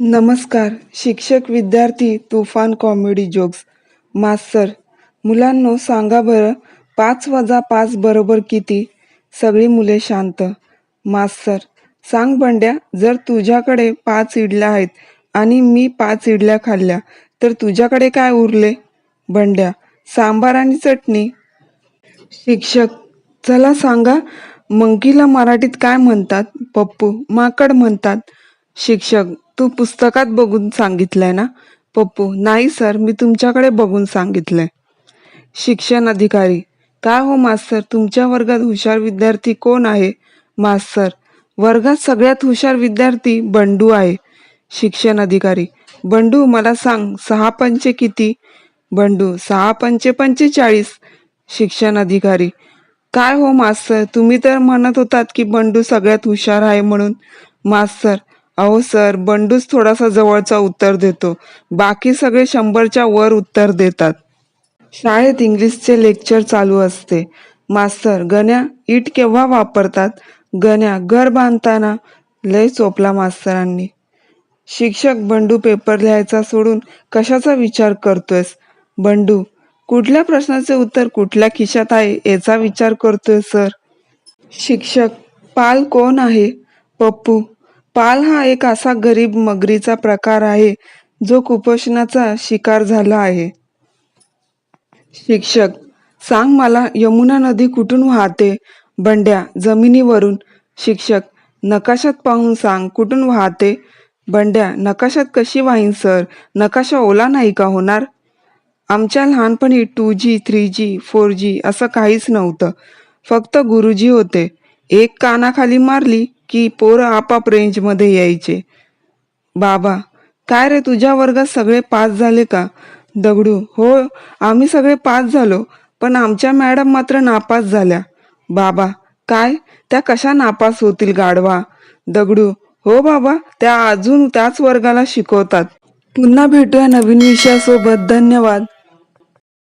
नमस्कार शिक्षक विद्यार्थी तुफान कॉमेडी जोक्स. मास्तर मुलांनो सांगा बरं पाच वजा पाच बरोबर किती? सगळी मुले शांत. मास्तर सांग बंड्या जर तुझ्याकडे पाच इडल्या आहेत आणि मी पाच इडल्या खाल्ल्या तर तुझ्याकडे काय उरले? बंड्या सांबार आणि चटणी. शिक्षक चला सांगा मंकीला मराठीत काय म्हणतात? पप्पू माकड म्हणतात. शिक्षक तू पुस्तकात बघून सांगितलंय ना? पप्पू नाही सर मी तुमच्याकडे बघून सांगितलंय. शिक्षण अधिकारी काय हो मास्तर तुमच्या वर्गात हुशार विद्यार्थी कोण आहे? मास्तर वर्गात सगळ्यात हुशार विद्यार्थी बंडू आहे. शिक्षण अधिकारी बंडू मला सांग सहा पंचे किती? बंडू सहा पंचे पंचेचाळीस शिक्षण अधिकारी काय हो मास्तर तुम्ही तर म्हणत होतात की बंडू सगळ्यात हुशार आहे म्हणून. मास्तर अहो सर बंडूच थोडासा जवळचा उत्तर देतो. बाकी सगळे शंभरच्या वर उत्तर देतात. शाळेत इंग्लिशचे लेक्चर चालू असते. मास्तर गण्या इट केव्हा वापरतात? गण्या घर बांधताना. लय चोपला मास्तरांनी. शिक्षक बंडू पेपर लिहायचा सोडून कशाचा विचार करतोयस? बंडू कुठल्या प्रश्नाचे उत्तर कुठल्या खिशात आहे याचा विचार करतोय सर? शिक्षक पाल कोण आहे? पप्पू पाल हा एक असा गरीब मगरीचा प्रकार आहे जो कुपोषणाचा शिकार झाला आहे. शिक्षक सांग मला यमुना नदी कुठून वाहते? बंड्या जमिनीवरून. शिक्षक नकाशात पाहून सांग कुठून वाहते? बंड्या नकाशात कशी वाहीन सर? नकाशा ओला नाही का होणार? आमच्या लहानपणी two G three G four G असं काहीच नव्हतं. फक्त गुरुजी होते. एक कानाखाली मारली की पोरं आपाप रेंजमध्ये यायचे. बाबा काय रे तुझ्या वर्गात सगळे पास झाले का? दगडू हो आम्ही सगळे पास झालो पण आमच्या मॅडम मात्र नापास झाल्या. बाबा काय? त्या कशा नापास होतील गाढवा? दगडू हो बाबा त्या अजून त्याच वर्गाला शिकवतात. पुन्हा भेटूया नवीन विषयासोबत. धन्यवाद.